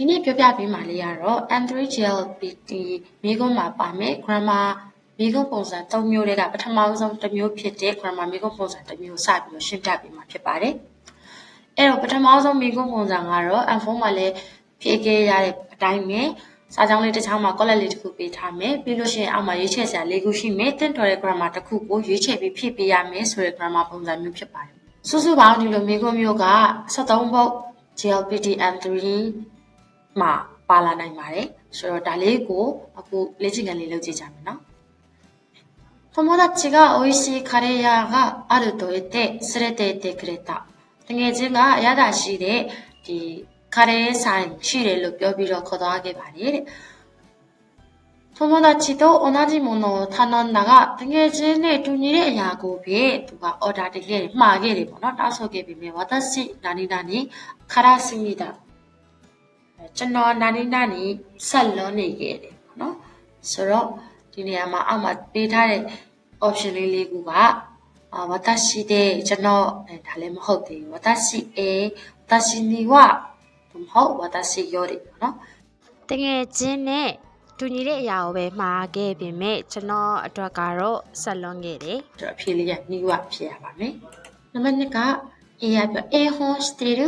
ဒီနေ့ပြောပြပေးမှာလေးကတော့ N3GLPT မိကုံးမှာပါမယ် grammar မိကုံးပုံစံ၃မျိုးတွေကပထမဆုံးတစ်မျိုးဖြစ်တဲ့ grammar မိကုံးပုံစံတစ်မျိုးစပြီးတော့ရှင်းပြပေးမှာဖြစ်ပါတယ်။အဲ့တော့ပထမဆုံးမိကုံးပုံစံကတော့ N4 မှာလည်းဖြည့်ခဲ့ရတဲ့အတိုင်းပဲစာကြောင်းလေးတစ်ချောင်းမှာ collet လေးတစ်ခုပေးထားမယ်ပြီးလို့ရှိရင်အောက်မှာရွေးချယ်စရာ၄ခုရှိမယ်တင့်တော်တဲ့ grammar တစ်ခုကိုရွေးချယ်ပြီးဖြည့်ပေးရမယ်ဆိုတဲ့ grammar ပုံစံမျိုးဖြစ်ပါတယ်။စုစုပေါင်းဒီလိုမိကုံးမျိုးက73ပုတ် GLPT N3 မှာပါလာနိုင်ပါတယ်ဆိုတော့ဒါလေးကိုအခုလေ့ကျင့်ခန်းလေးလုပ်ကြည့်ကြမယ်နော်友達が美味しいカレー屋があると言って連れて行ってくれたတကယ်ချင်းကရတာရှိတဲ့ဒီカレーဆိုင်ရှိတယ်လို့ပြောပြီးတော့ခေါ်သွားခဲ့ပါတယ်တဲ့友達と同じものを頼んだがတကယ်ချင်းနဲ့တူညီတဲ့အရာကိုပဲသူက order တင်ခဲ့တယ်မှာခဲ့တယ်ပေါ့နော်တောင်းဆိုခဲ့ပြီးမြဲ私何々辛すぎだ ကျွန်တော်နာနီနာနီဆက်လွန်နေခဲ့တယ်ပေါ့နော်ဆိုတော့ဒီနေရာမှာအောက်မှာပေးထားတဲ့ option လေးလေးခုကအာဝတရှိတဲ့ကျွန်တော်ဒါလည်းမဟုတ်သေးဘူးဝတရှိအေဝတရှိနီဝမဟုတ်ဝတရှိရောတယ်ပေါ့နော်တကယ်ချင်းနဲ့တူညီတဲ့အရာကိုပဲမှားခဲ့ပြင်မဲ့ကျွန်တော်အတွက်ကတော့ဆက်လွန်ခဲ့တယ်ဆိုတော့အဖြေလေးကနီဝဖြစ်ရပါမယ်နံပါတ်2ကအေရပြအေဟွန်စတေရ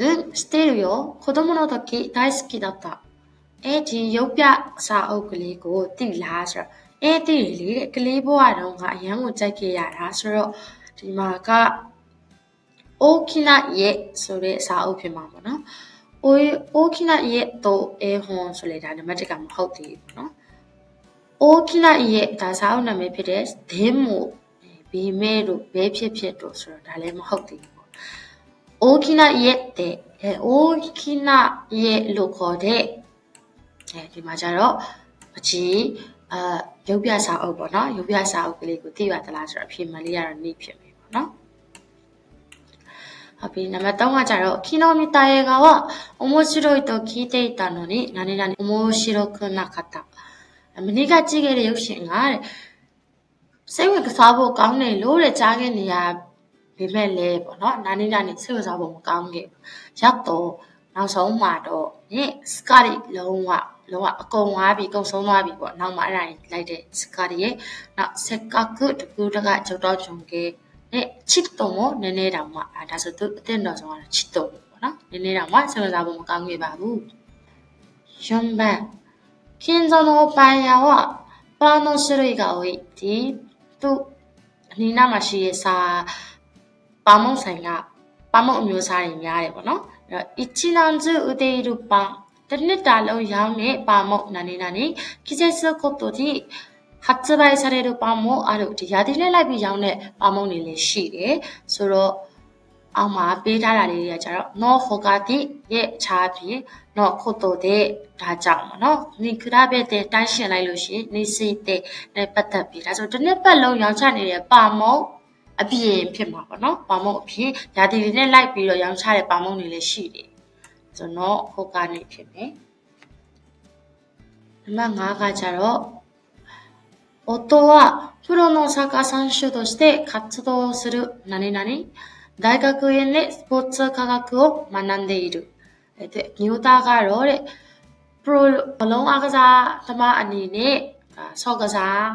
응, 스테레 오. 고도모노 더키 다이스키 다 다. 에 지역뼈 사업 그리고 띠라서 에 띠리 글리보아롱가 양고 짧게 야라서 디마가 오키나 예 소리 사업이 마모나 오이 오키나 예또 에혼 소리다 나마지가 뭐 하우디 너 오키나 예다 사업 나메 피레스 데모 ဘေးမဲတို့ဘဲဖြစ်ဖြစ်တို့ဆိုတော့ဒါလည်းမဟုတ်သေးဘူး 大きな家って大きな家လို့ခေါ်တဲ့အဲဒီမှာကျတော့အချင်းအာရုပ်ပြစာအုပ်ပေါ့နော်ရုပ်ပြစာအုပ်ကလေးကိုသိရသလားဆိုတော့အဖြေမှန်လေးကတော့နေဖြစ်မယ်ပေါ့နော်ဟုတ်ပြီနံပါတ်3ကကျတော့昨日見た映画は面白いと聞いていたのに何々面白くなかったမနေ့ကကြည့်ခဲ့တဲ့ရုပ်ရှင်ကတဲ့စိတ်ဝင်ကစားဖို့ကောင်းတယ်လို့တဲ့ကြားခဲ့နေရ ပေမဲ့လည်းပေါ့နော်နာနေကနေစိတ်ဝင်စားဖို့မကောင်းခဲ့ရောက်တော့နောက်ဆုံးမှာတော့ဟင်စကားတွေလုံးဝလုံးဝအကုန်သွားပြီအကုန်ဆုံးသွားပြီပေါ့နောက်မှအဲ့ဒါကြီးလိုက်တဲ့စကားတွေရဲ့နောက်စက်ကကုတကူတကချုပ်တော့ချုံကဲနဲ့ချစ်တုံကိုနည်းနည်းတောင်မှဒါဆိုသူအတင်းတော်ဆုံးကတော့ချစ်တုံပေါ့နော်နည်းနည်းတောင်မှစိတ်ဝင်စားဖို့မကောင်းခဲ့ပါဘူးရွှန်ပန်းခင်းစုံတော့ပန်ရောပန်းတော်ရှိရိကဝိဒီသူအနီးနားမှာရှိရဲ့စာ ပါမုံဆိုင်ကပါမုံအမျိုးအစားတွေများတယ်ပေါ့နော်အဲ့တော့一年中売っているパンတစ်နှစ်တာလုံးရောင်းတဲ့ပါမုံနာနေနာနေ季節ごとに発売されるパンもあるဒီရာသီနဲ့လိုက်ပြီးရောင်းတဲ့ပါမုံတွေလည်းရှိတယ်ဆိုတော့အောက်မှာပေးထားတာလေးတွေကကျတော့ no hogati ရဲ့ခြားပြီး no koto တဲ့ဒါကြောင့်ပေါ့နော်ဒီခရဘက်တဲ့တိုင်းရှင်လိုက်လို့ရှိရင်နေစိတဲ့နဲ့ပတ်သက်ပြီးဒါဆိုတစ်နှစ်ပတ်လုံးရောင်းချနေတဲ့ပါမုံ အပြင်ဖြစ်မှာပေါ့နော်ပါမုံအပြင်ရာသီတွေနဲ့လိုက်ပြီးတော့ရောင်းချတဲ့ပါမုံတွေလည်းရှိတယ်ဆိုတော့ဟိုကနေဖြစ်မယ်နံပါတ်5ကကျတော့夫はプロのサッカー選手として活動する何々大学院でスポーツ科学を学んでいるတဲ့မျိုးသားကတော့တဲ့ pro ဘလုံးအားကစားသမားအနေနဲ့ဆော့ကစား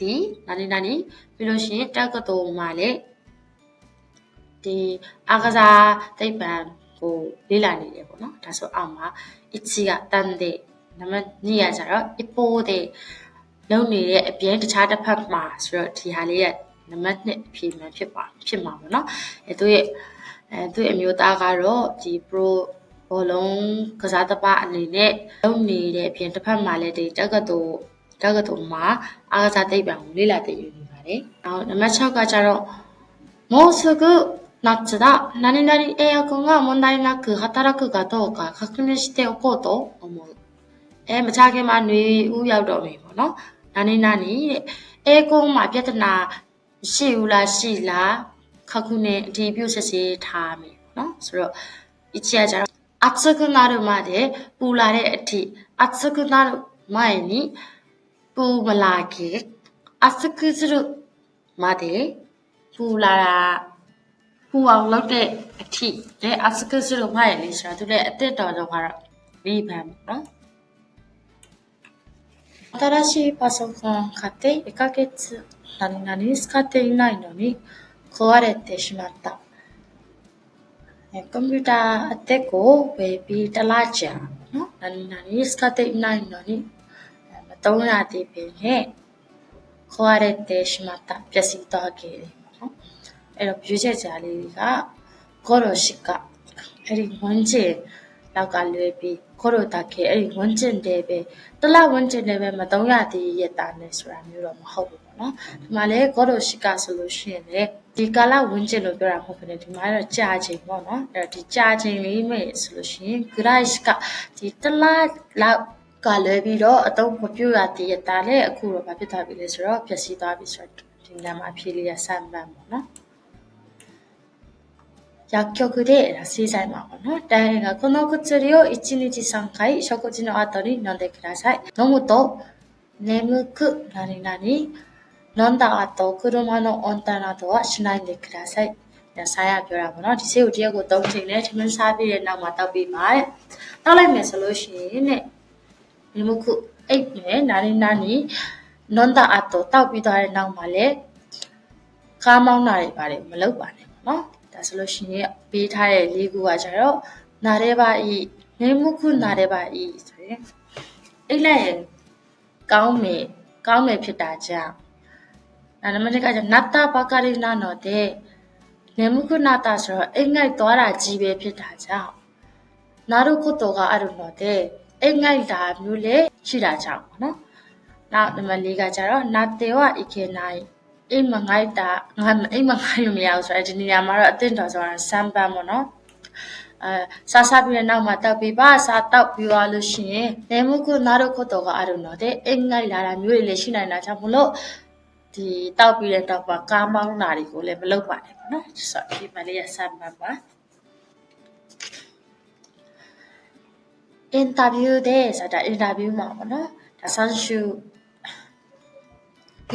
ဒီဒါနေဒါနေပြီးလို့ရှိရင်တက္ကသိုလ်မှာလည်းဒီအာကစားသိပ္ပံကိုလေ့လာနေတယ်ပေါ့နော်ဒါဆိုအောက်မှာ1ကတန်တဲ့နံပါတ်2ကကျတော့ ipo တဲ့လုံနေတဲ့အပြင်တခြားတစ်ဖက်မှာဆိုတော့ဒီဟာလေးရဲ့နံပါတ်1အဖြစ်မှဖြစ်ပါဖြစ်မှာပေါ့နော်အဲသူရဲ့အဲသူရဲ့အမျိုးသားကတော့ဒီ pro ဘောလုံးကစားသမားအနေနဲ့လုံနေတဲ့အပြင်တစ်ဖက်မှာလည်းဒီတက္ကသိုလ် တက္ကသိုလ်မှာအားကစားသိပ္ပံကိုလေ့လာသင်ယူနေပါတယ်။နောက်နံပါတ်6ကကျတော့もうすぐ夏だ。何々エアコンが問題なく働くかどうか確認しておこうと思う。အဲမချခင်မှာຫນွေဥရောက်တော့ပြီပေါ့နော်။နာနေနာနေတဲ့အဲကုန်းမှာပြဿနာရှိဘူးလားရှိလားခခုနဲ့အဒီပြုစစ်စစ်ထားမယ်ပေါ့နော်။ဆိုတော့အချီကကျတော့熱くなるまでပူလာတဲ့အထိ熱くなる前に ပူမလာခင်熱くするまでပူလာတာပူ ပူအောင်လုပ်တဲ့အထိလေအစကစလို့မှရလေဆိုတော့သူလည်းအစ်စ်တော်တော့ကတော့လေးပန်ပေါ့နော်新しいパソコンを買って1ヶ月何々使っていないのに壊れてしまった。えကွန်ပျူတာအသစ်ကိုဝယ်ပြီးတစ်လကြာနော်။何々使っていないのに သုံးလတည်းပင်နဲ့ခေါ်ရတဲ့တေရှိမတာပျက်စီးသွားခဲ့တယ်နော်အဲ့တော့ရွေးချက်ကြားလေးတွေကခေါ်တော်ရှိကအဲ့ဒီဝန်းကျင်လောက်ကလွယ်ပြီးခေါ်တော်တာခဲ့အဲ့ဒီဝန်းကျင်တည်းပဲတလဝန်းကျင်တည်းပဲမသုံးရသေးရတာနဲ့ဆိုတာမျိုးတော့မဟုတ်ဘူးပေါ့နော်ဒီမှာလဲခေါ်တော်ရှိကဆိုလို့ရှိရင်လေဒီကာလဝန်းကျင်လို့ပြောတာမဟုတ်ဘူးလေဒီမှာတော့ကြာချိန်ပေါ့နော်အဲ့တော့ဒီကြာချိန်လေးမဲ့ဆိုလို့ရှိရင် grace ကဒီတလလောက် ကလွယ်ပြီးတော့အတုံးမပြရသေးရတာလေအခုတော့မဖြစ်သွားပြီလေဆိုတော့ပျက်စီးသွားပြီဆိုတော့ဒီနာမှာအဖြေလေးရဆမ်းပန်းပေါ့နော်။薬局で水剤もの大がこの薬を1日3回食事の後に飲んでください。飲むと眠く何々飲んだ後車の運転などはしないでください。ဆိုင်ရပြောတာပေါ့နော်ဒီဆေးကိုတရက်ကို၃ချိန်နဲ့ထမင်းစားပြီးတဲ့နောက်မှာတောက်ပြီးပါတဲ့တောက်လိုက်မယ်ဆိုလို့ရှိရင်တဲ့ ဒီမခုအိတ်နဲ့နာရီနာနီနွန်တာအတော့တောက်ပြီးသွားတဲ့နောက်မှာလေကားမောင်းတာတွေပါတယ်မလုပ်ပါနဲ့ပေါ့နော်ဒါဆိုလို့ရှိရင်ပေးထားတဲ့လေးခုကကျတော့နာရဲပါဤနေမှုခုနာရဲပါဤဆိုရင်အိတ်လိုက်ရင်ကောင်းမယ်ကောင်းမယ်ဖြစ်တာကြောင့်နာနမတကကျနတ်တာပါကရိနာနော်တဲ့နေမှုခုနာတာဆိုတော့အိတ်ငိုက်သွားတာကြီးပဲဖြစ်တာကြောင့်နာရုခုတောကအရုနော်တဲ့ အိတ်ငိုက်တာမျိုးလေရှိတာကြောင့်ပေါ့နော်နောက်နံပါတ်၄ကကျတော့နာတေဝဣခေနိုင်အိမ်မငိုက်တာငါအိမ်မငိုက်လို့မရဘူးဆိုတော့ဒီနေရာမှာတော့အသင့်တော်ဆိုတာစမ်းပန်းပေါ့နော်အဲစားစားပြီးတဲ့နောက်မှာတောက်ပြီးပါစားတောက်ပြီးသွားလို့ရှိရင်နေမှုကနာရုခုတောကအရုနော်တဲ့အိမ်ငိုက်လာတာမျိုးတွေလည်းရှိနိုင်တာကြောင့်မလို့ဒီတောက်ပြီးတဲ့တောက်ပါကားမောင်းတာတွေကိုလည်းမလုပ်ပါနဲ့ပေါ့နော်ဆိုတော့ဒီမလေးရစမ်းပန်းပါ interview တဲ့ဆိုတာ interview မှာပေါ့နော်ဒါဆန်းရှု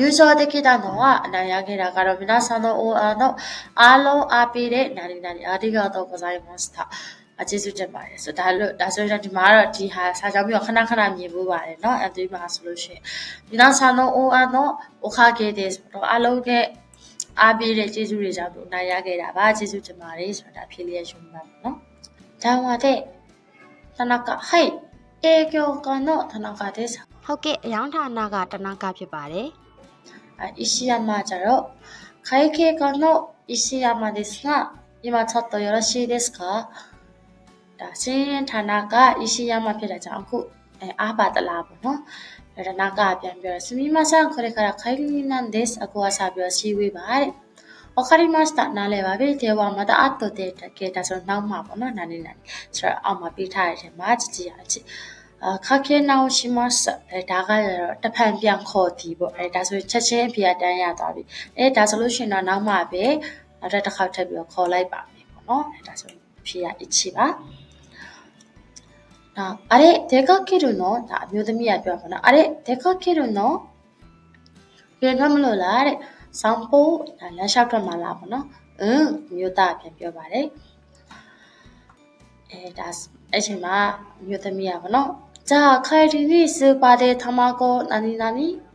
user တကိတာတော့အနိုင်ရခဲ့တာကတော့မနဆန်းတော့ OR တော့အားလုံးအားပေးတဲ့နာရီနာရီအားဒီကတော့ကိုစားရမစတာအကျေးဇူးတင်ပါတယ်ဆိုဒါလို့ဒါဆိုရင်ဒီမှာကတော့ဒီဟာစာကြောင်းပြီးတော့ခဏခဏမြင်ဖို့ပါတယ်เนาะအသွေးမှာဆိုလို့ရှိရင်ဒီနောက်စာလုံး OR တော့အခခဲ့တဲ့ဆိုတော့အားလုံးနဲ့အားပေးတဲ့ကျေးဇူးတွေကြောင့်နိုင်ရခဲ့တာပါကျေးဇူးတင်ပါတယ်ဆိုတာဖြေလျက်ရှုံးပါမယ်เนาะဒါဝါတဲ့ 田中はい営業課の田中です ဟုတ်ကဲ့အယောင်ဌာနကတနကဖြစ်ပါတယ် あ石山じゃろ会計課の石山ですが、今ちょっとよろしいですかဒါစင်းရင်ဌာနက石山ဖြစ်တဲ့ကြောင့်အခုအဲအားပါတလားပေါ့နော်အဲဒါနာကပြန်ပြောすみませんこれから帰りなんですအခုကစားပြီးစီဝေးပါတဲ့ အခရီမစတနားလဲပါပဲဒီဝါမတအတ်တိုတဲ့တကယ်ဒါဆိုနောက်မှာပေါ့နော်နာနေနာဆိုတော့အောက်မှာပြထားတဲ့အချိန်မှာကြည်ကြည်ရချစ်အခါခဲနောင်ရှိမစအဲဒါကရတော့တဖန်ပြန်ခေါ်တီးပေါ့အဲဒါဆိုချက်ချင်းအဖေကတန်းရသွားပြီအဲဒါဆိုလို့ရှင်တော့နောက်မှပဲနောက်တစ်ခါထပ်ပြီးတော့ခေါ်လိုက်ပါမယ်ပေါ့နော်အဲဒါဆိုအဖေကအချီပါနောက်အရေဒေကကေရုနောဒါအမျိုးသမီးကပြောပါနော်အရေဒေကကေရုနောပြန်ရမလို့လားတဲ့ ဆောင်းပိုးဒါလမ်းလျှောက်ထွက်မှာလားပေါ့နော်အင်းမြို့သားပြန်ပြောပါတယ်အဲဒါအဲ့ချိန်မှာမြို့သမီးကပေါ့နော်じゃあ帰りにスーパーで卵何々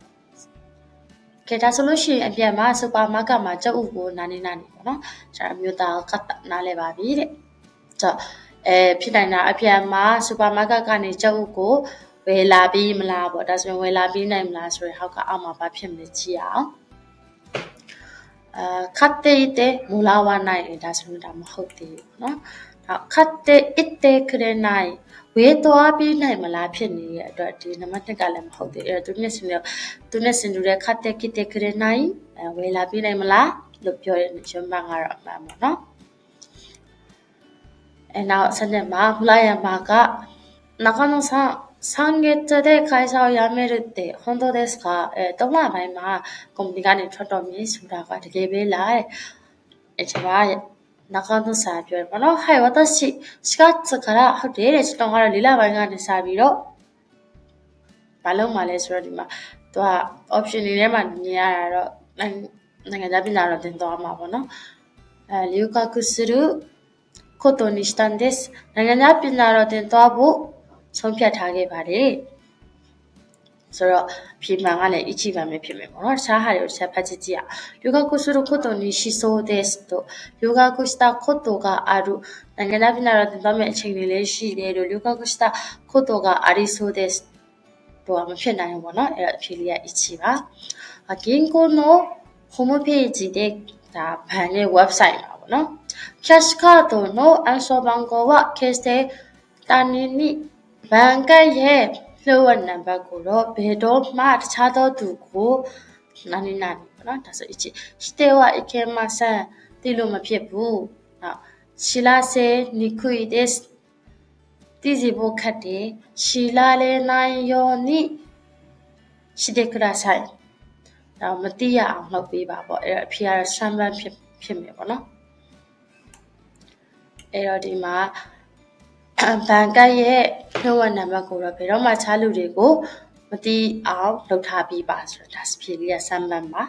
ကဲဒါဆိုလို့ရှိရင်အပြန်မှာစူပါမားကတ်မှာကြောက်ဥကိုနာနေနာနေပေါ့နော်။ဒါမျိုးသားကတ်နားလဲပါပြီတဲ့။ကြောက်အဲဖြစ်နိုင်တာအပြန်မှာစူပါမားကတ်ကနေကြောက်ဥကိုဝယ်လာပြီးမလားပေါ့။ဒါဆိုရင်ဝယ်လာပြီးနိုင်မလားဆိုရင်ဟောက်ကအောက်မှာဘာဖြစ်မလဲကြည့်အောင်။အာ ခတ်တေတေမူလာဝနိုင်ဒါဆိုရင်ဒါမဟုတ်သေးဘူးเนาะဒါခတ်တေအစ်တေခရနိုင်ဝေးသွားပြီးနိုင်မလားဖြစ်နေတဲ့အတွက်ဒီနံပါတ်1ကလည်းမဟုတ်သေးဘူးအဲ့တော့သူနဲ့ဆင်တော့သူနဲ့ဆင်တူတဲ့ခတ်တဲ့ကိတဲ့ခရနိုင်ဝေးလာပြီးနိုင်မလားလို့ပြောတဲ့ရှင်မကတော့အမှန်ပေါ့နော်အဲ့နောက်ဆက်လက်မှာမလာရမှာကနဂနဆာ 3月で会社を辞めるって本当ですか？えっ、ー、と、まあまあ今、コミュニカにちょっと見せらができれば、一番中野サービスの、はい、私、4月からホテルでちょっとリラバイガーにサービロ、バルーマレスロリマ、とは、オプションにね、まあ、にやろ、なんかダビなら伝統はまボの、留学することにしたんです。なんかダビなントアボ、 ဆုံးဖြတ်ထားခဲ့ပါတယ်ဆိုတော့ဖြေမှန်ကလည်း Ichiban ပဲဖြစ်မယ်ပေါ့နော်တခြားဟာတွေကိုတစ်ချက်ဖတ်ကြည့်ကြည့်ရယောဂကုစုရခုတိုနီရှိဆိုဒက်စ်တို့ယောဂကုစတာခုတိုကအရုနိုင်ငံသားပြည်နာတော့တင်သွားမယ့်အချိန်လေးလည်းရှိတယ်တို့ယောဂကုစတာခုတိုကအရီဆိုဒက်စ်တို့ကမဖြစ်နိုင်ဘူးပေါ့နော်အဲ့တော့အဖြေလေးက Ichi ပါအကင်ကိုနိုဟိုမပေဂျီတဲ့ဒါဘဏ်ရဲ့ website ပါပေါ့နော် cash card တို့ no answer bank က case တဲ့တာနီနီ ဘဏ်ကရဲ့လျှို့ဝှက်နံပါတ်ကိုတော့ဘယ်တော့မှတခြားသောသူကိုနာနေနာပေါ့နော်ဒါဆိုအချစ်စတေဝအကေမဆန်တိလို့မဖြစ်ဘူးနောက်ရှီလာစေနီခွီဒက်စ်တိစီဘိုခတ်တယ်ရှီလာလေနိုင်ယောနိရှိတဲ့ကရာဆိုင်တော့မတိရအောင်လုပ်ပေးပါပေါ့အဲ့တော့အဖေကတော့ဆမ်းပန်းဖြစ်ဖြစ်မယ်ပေါ့နော်အဲ့တော့ဒီမှာ ဘန်ကတ်ရဲ့နှုတ်ဝနံပါတ်ကိုတော့ဘယ်တော့မှချားလူတွေကိုမတိအောင်လုပ်ထားပြီးပါဆိုတော့ဒါစဖြေလေးကဆမ်ပန်ပါ